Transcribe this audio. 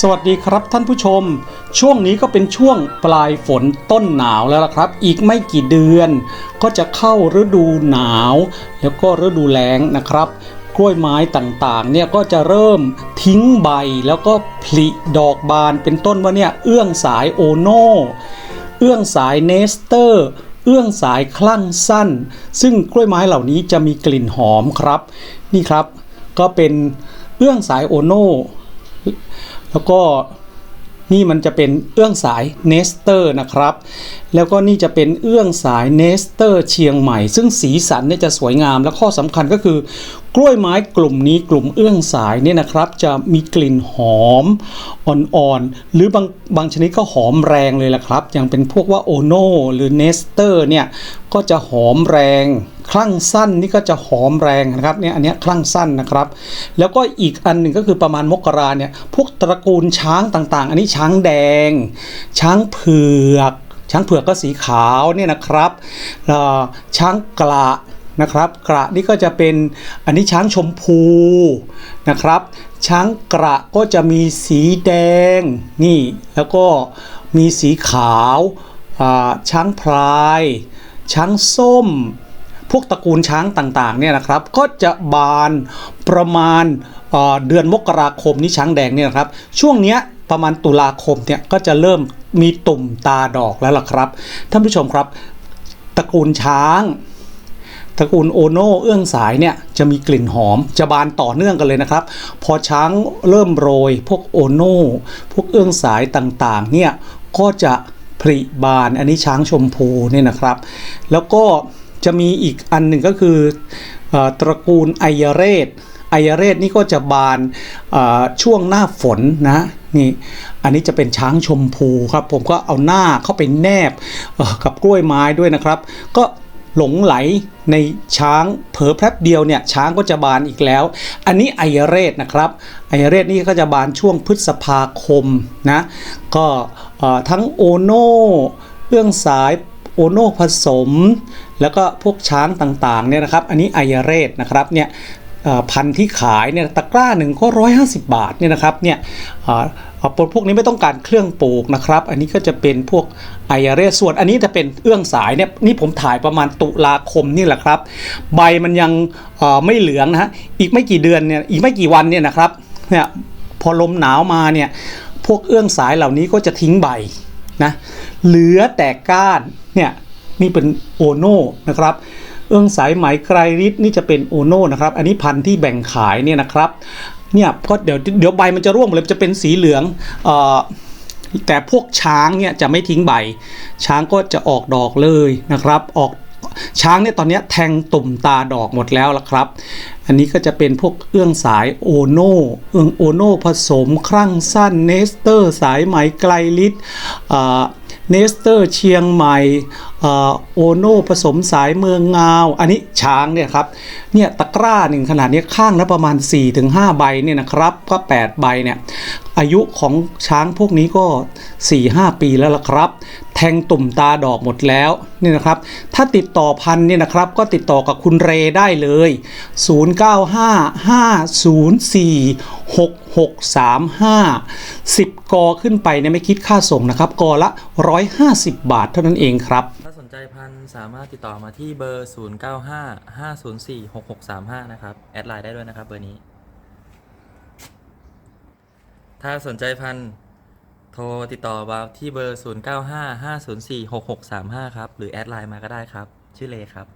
สวัสดีครับท่านผู้ชม ช่วงนี้ก็เป็นช่วงปลายฝนต้นหนาวแล้วล่ะครับ อีกไม่กี่เดือน ก็จะเข้าฤดูหนาว แล้วก็ฤดูแล้งนะครับ กล้วยไม้ต่างๆ เนี่ยก็จะเริ่มทิ้งใบแล้วก็ผลิดอกบานเป็นต้นว่าเนี่ยเอื้องสายโอโนเอื้องสายเนสเตอร์เอื้องสายคลั่งสั้น ซึ่งกล้วยไม้เหล่านี้จะมีกลิ่นหอมครับ นี่ครับ ก็เป็นเอื้องสายโอโน แล้วก็นี่มันจะเป็นเอื้องสายเนสเตอร์นะครับ แล้วก็นี่จะเป็นเอื้องสายเนสเตอร์เชียงใหม่ ซึ่งสีสันเนี่ยจะสวยงาม และข้อสำคัญก็คือกล้วยไม้กลุ่มนี้กลุ่มเอื้องสายเนี่ยนะครับ จะมีกลิ่นหอมอ่อนๆ หรือบางบางชนิดก็หอมแรงเลยล่ะครับ อย่างเป็นพวกว่าโอโนหรือเนสเตอร์เนี่ยก็จะหอมแรง คลั่งสั้นนี่ก็จะหอมแรงนะครับเนี่ยอันนี้คลั่งสั้นนะครับ แล้วก็อีกอันหนึ่งก็คือประมาณมกราเนี่ยพวกตระกูลช้างต่างๆ อันนี้ช้างแดง ช้างเผือก ช้างเผือกก็สีขาวเนี่ยนะครับช้างกระนะครับกระนี่ก็จะเป็นอันนี้ช้างชมพูนะครับ ช้างกระก็จะมีสีแดงนี่แล้วก็มีสีขาวช้างพลาย ช้างส้ม วกตระกูลช้างต่างๆเนี่ยนะครับก็จะบานประมาณเอ่อเดือนมกราคมนี้ช้างแดงเนี่ยนะครับช่วงเนี้ยประมาณตุลาคมเนี่ยก็จะเริ่มมีตุ่มตาดอกแล้วล่ะครับท่านผู้ชมครับตระกูลช้างตระกูลโอโนเอื้องสายเนี่ยจะมีกลิ่นหอมจะบานต่อเนื่องกันเลยนะครับ พอช้างเริ่มโรย พวกโอโนพวกเอื้องสายต่างๆเนี่ยก็จะผลิบานอันนี้ช้างชมพูเนี่ยนะครับ แล้วก็ จะมีอีกอันหนึ่งก็คืออตระกูลไอยเรศไอยเรศนี่ก็จะบานช่วงหน้าฝนนะนี่อันนี้จะเป็นช้างชมพูครับผมก็เอาหน้าเข้าไปแนบกับกล้วยไม้ด้วยนะครับ ก็หลงไหลในช้างเผลอแป๊บเดียวเนี่ยช้างก็จะบานอีกแล้ว อันนี้ไอยเรศนะครับไอยเรศนี่ก็จะบานช่วงพฤษภาคมนะก็ทั้งโอโนเอื้องสาย โอโนผสม แล้วก็พวกช้างต่างๆเนี่ยนะครับ อันนี้ไอยเรศนะครับเนี่ยพันธุ์ที่ขายเนี่ยตะกร้าหนึ่งก็ร้อยห้าสิบบาทเนี่ยนะครับเนี่ยเอ่อเอ่อพวกนี้ไม่ต้องการเครื่องปลูกนะครับ อันนี้ก็จะเป็นพวกไอยเรศส่วนอันนี้จะเป็นเอื้องสายเนี่ยนี่ผมถ่ายประมาณตุลาคมนี่แหละครับ ใบมันยังไม่เหลืองนะฮะอีกไม่กี่เดือนเนี่ยอีกไม่กี่วันเนี่ยนะครับเนี่ยพอลมหนาวมาเนี่ยพวกเอื้องสายเหล่านี้ก็จะทิ้งใบนะเหลือแต่ก้าน เนี่ยนี่เป็นโอโน่นะครับเอื้องสายไหมไกรฤทธิ์นี่จะเป็นโอโน่นะครับ อันนี้พันธุ์ที่แบ่งขายเนี่ยนะครับเนี่ยก็เดี๋ยวเดี๋ยวใบมันจะร่วงหมดเลยจะเป็นสีเหลืองเอ่อแต่พวกช้างเนี่ยจะไม่ทิ้งใบ ช้างก็จะออกดอกเลยนะครับ ออกช้างเนี่ยตอนนี้แทงตุ่มตาดอกหมดแล้วละครับ อันนี้ก็จะเป็นพวกเอื้องสายโอโน่เอื้องโอโน่ผสมครั่งสั้นเนสเตอร์ สายไหมไกลลิต เนสเตอร์เชียงใหม่ โอโน่ผสมสายเมืองงาว อันนี้ช้างเนี่ยครับเนี่ยตะกร้าหนึ่งขนาดนี้ข้างละประมาณ 4-5 ใบเนี่ยนะครับก็ 8 ใบเนี่ยอายุของช้างพวกนี้ก็ 4-5 ปีแล้วล่ะครับ แทงตุ่มตาดอกหมดแล้วนี่นะครับ ถ้าติดต่อพันเนี่ยนะครับ ก็ติดต่อกับคุณเรได้เลย 0955046635 10 กอขึ้นไปเนี่ยไม่คิดค่าส่งนะครับ กอละ 150 บาทเท่านั้นเองครับ ใจพันสามารถติดต่อมาที่เบอร์ 0955046635 นะครับ แอดไลน์ได้ด้วยนะครับเบอร์นี้ ถ้าสนใจพันโทรติดต่อมาที่เบอร์ 0955046635 ครับ หรือแอดไลน์มาก็ได้ครับ ชื่อเลครับ